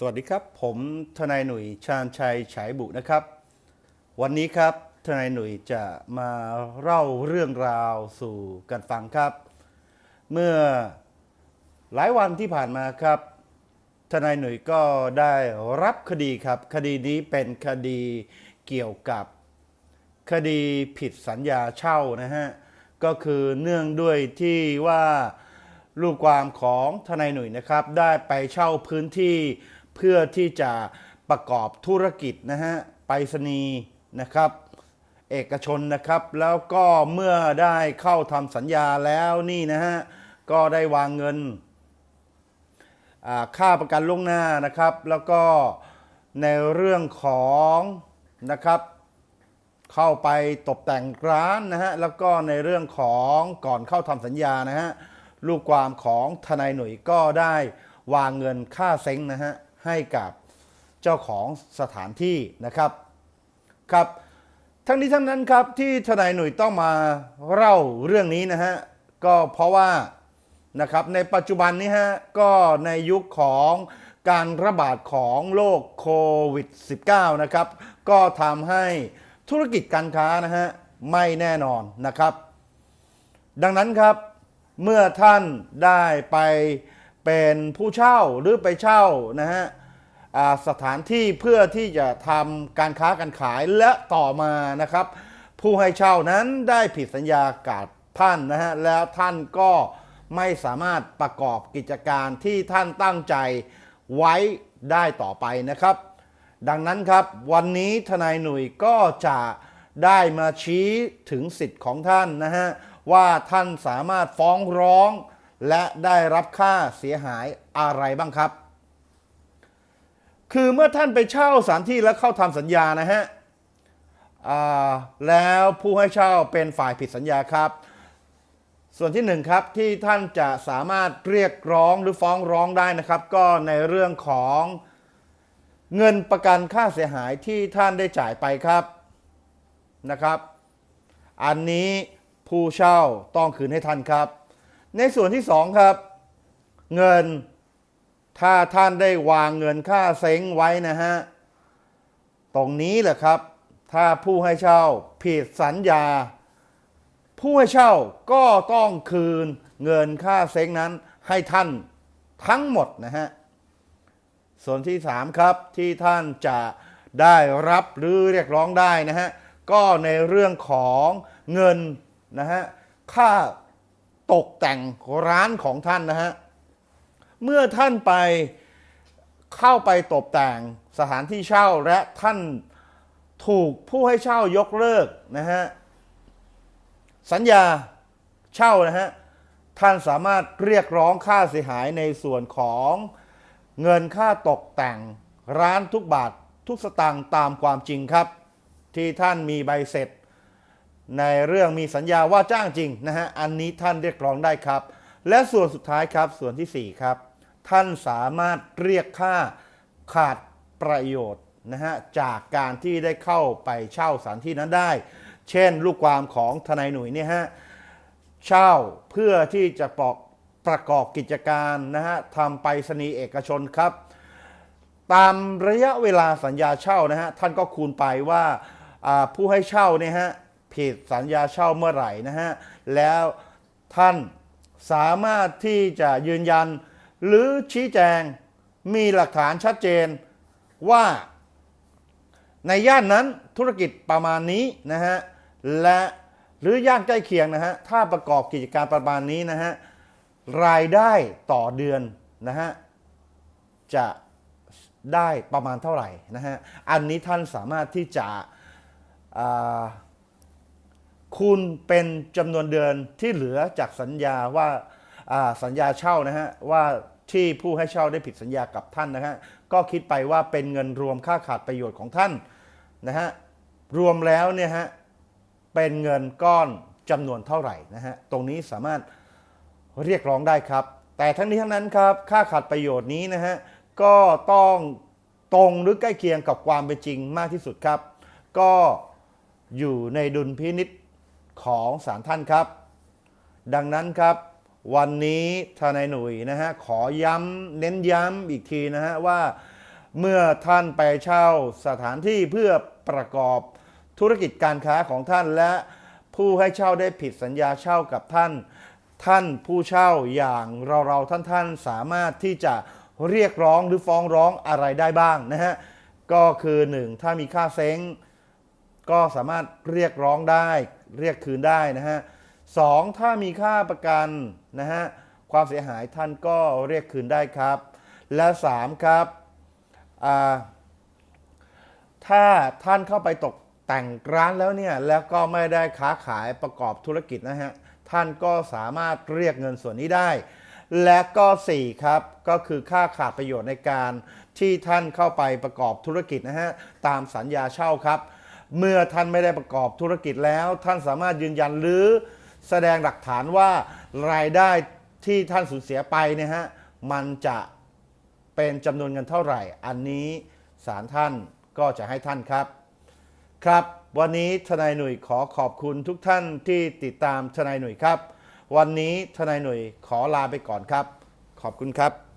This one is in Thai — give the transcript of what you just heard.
สวัสดีครับ ผมทนายหนุ่ยชาญชัยฉายบุนะครับ วันนี้ครับทนายหนุ่ยจะมาเล่าเรื่องราวสู่กันฟังครับ เมื่อหลายวันที่ผ่านมาครับ ทนายหนุ่ยก็ได้รับคดีครับ คดีนี้เป็นคดีเกี่ยวกับคดีผิดสัญญาเช่านะฮะก็คือเนื่องด้วยที่ว่าลูกความของทนายหนุ่ยนะครับ ได้ไปเช่าพื้นที่ เพื่อที่จะประกอบธุรกิจนะฮะไปรษณีย์นะครับ เอกชนนะครับ แล้วก็เมื่อได้เข้าทำสัญญาแล้วนี่นะฮะก็ได้วางเงินค่าประกันล่วงหน้านะครับ แล้วก็ในเรื่องของนะครับเข้าไปตกแต่งร้านนะฮะแล้วก็ในเรื่องของก่อนเข้าทำสัญญานะฮะลูกความของทนายหนุ่ยก็ได้วางเงินค่าเซ้งนะฮะ ให้กับเจ้าของสถานที่นะครับครับ ทั้งนี้ทั้งนั้นครับที่ทนายหนุ่ยต้องมาเล่าเรื่องนี้นะฮะก็เพราะว่านะครับในปัจจุบันนี้ฮะก็ในยุคของการระบาดของโรคโควิด -19 นะครับก็ทำให้ธุรกิจการค้านะฮะไม่แน่นอนนะครับ ดังนั้นครับเมื่อท่านได้ไป เป็นผู้เช่าหรือไปเช่านะฮะสถานที่เพื่อที่จะทำการค้าการขายและต่อมานะครับ ผู้ให้เช่านั้นได้ผิดสัญญากับท่านนะฮะแล้วท่านก็ไม่สามารถประกอบกิจการที่ท่านตั้งใจไว้ได้ต่อไปนะครับ ดังนั้นครับวันนี้ทนายหนุ่ยก็จะได้มาชี้ถึงสิทธิ์ของท่านนะฮะว่าท่านสามารถฟ้องร้อง และได้รับค่าเสียหายอะไรบ้างครับ คือเมื่อท่านไปเช่าสถานที่แล้วเข้าทำสัญญานะฮะแล้วผู้ให้เช่าเป็นฝ่ายผิดสัญญาครับ ส่วนที่หนึ่งครับที่ท่านจะสามารถเรียกร้องหรือฟ้องร้องได้นะครับ ก็ในเรื่องของเงินประกันค่าเสียหายที่ท่านได้จ่ายไปครับนะครับ อันนี้ผู้เช่าต้องคืนให้ท่านครับ ในส่วนที่สองครับ เงินถ้าท่านได้วางเงินค่าเซ้งไว้นะฮะ ตรงนี้แหละครับ ถ้าผู้ให้เช่าผิดสัญญา ผู้ให้เช่าก็ต้องคืนเงินค่าเซ้งนั้นให้ท่านทั้งหมดนะฮะ ส่วนที่3ครับที่ท่านจะได้รับหรือเรียกร้องได้นะฮะ ก็ในเรื่องของเงินนะฮะ ค่า ตกแต่งร้านของท่านนะฮะ เมื่อท่านไปเข้าไปตกแต่งสถานที่เช่าและท่านถูกผู้ให้เช่ายกเลิกนะฮะ สัญญาเช่านะฮะ ท่านสามารถเรียกร้องค่าเสียหายในส่วนของเงินค่าตกแต่งร้านทุกบาททุกสตางค์ตามความจริงครับ ที่ท่านมีใบเสร็จ ในเรื่องมีสัญญาว่าจ้างจริงนะฮะอันนี้ท่านเรียกร้องได้ครับ และส่วนสุดท้ายครับส่วนทีสี่ 4 ครับ ท่านสามารถเรียกค่าขาดประโยชน์นะฮะจากการที่ได้เข้าไปเช่าสถานที่นั้นได้ เช่น ลูกความของทนายหนุ่ยเนี่ยฮะเช่าเพื่อที่จะประกอบประกอบกิจการนะฮะทำไปรษณีย์เอกชนครับ ตามระยะเวลาสัญญาเช่านะฮะท่านก็คูณไปว่าผู้ให้เช่าเนี่ยฮะ ผิดสัญญาเช่าเมื่อไหร่นะฮะ แล้วท่านสามารถที่จะยืนยัน หรือชี้แจงมีหลักฐานชัดเจนว่า ในย่านนั้นธุรกิจประมาณนี้นะฮะ และหรือย่านใกล้เคียงนะฮะ ถ้าประกอบกิจการประมาณนี้นะฮะ รายได้ต่อเดือนนะฮะ จะได้ประมาณเท่าไหร่นะฮะ อันนี้ท่านสามารถที่จะ คูณเป็นจำนวนเดือนที่เหลือจากสัญญาว่าสัญญาเช่านะฮะว่าที่ผู้ให้เช่าได้ผิดสัญญากับท่านนะฮะก็คิดไปว่าเป็นเงินรวมค่าขาดประโยชน์ของท่านนะฮะรวมแล้วเนี่ยฮะเป็นเงินก้อนจำนวนเท่าไหร่นะฮะตรงนี้สามารถเรียกร้องได้ครับ แต่ทั้งนี้ทั้งนั้นครับค่าขาดประโยชน์นี้นะฮะก็ต้องตรงหรือใกล้เคียงกับความเป็นจริงมากที่สุดครับ ก็อยู่ในดุลพินิษ ของศาลท่านครับ ดังนั้นครับ วันนี้ทนายหนุ่ยนะฮะขอย้ำเน้นย้ำอีกทีนะฮะว่าเมื่อท่านไปเช่าสถานที่เพื่อประกอบธุรกิจการค้าของท่านและผู้ให้เช่าได้ผิดสัญญาเช่ากับท่าน ท่านผู้เช่าอย่างเราเราท่านท่านๆสามารถที่จะเรียกร้องหรือฟ้องร้องอะไรได้บ้างนะฮะก็คือหนึ่งถ้ามีค่าเซ้งก็สามารถเรียกร้องได้ เรียกคืนได้นะฮะสองถ้ามีค่าประกันนะฮะความเสียหายท่านก็เรียกคืนได้ครับ และสามครับถ้าท่านเข้าไปตกแต่งร้านแล้วเนี่ยแล้วก็ไม่ได้ค้าขายประกอบธุรกิจนะฮะท่านก็สามารถเรียกเงินส่วนนี้ได้ และก็สี่ครับ ก็คือค่าขาดประโยชน์ในการที่ท่านเข้าไปประกอบธุรกิจนะฮะตามสัญญาเช่าครับ เมื่อท่านไม่ได้ประกอบธุรกิจแล้ว ท่านสามารถยืนยันหรือแสดงหลักฐานว่ารายได้ที่ท่านสูญเสียไปเนี่ยฮะมันจะเป็นจำนวนเงินเท่าไหร่ อันนี้ศาลท่านก็จะให้ท่านครับ ครับ วันนี้ทนายหนุ่ยขอขอบคุณทุกท่านที่ติดตามทนายหนุ่ยครับ วันนี้ทนายหนุ่ยขอลาไปก่อนครับ ขอบคุณครับ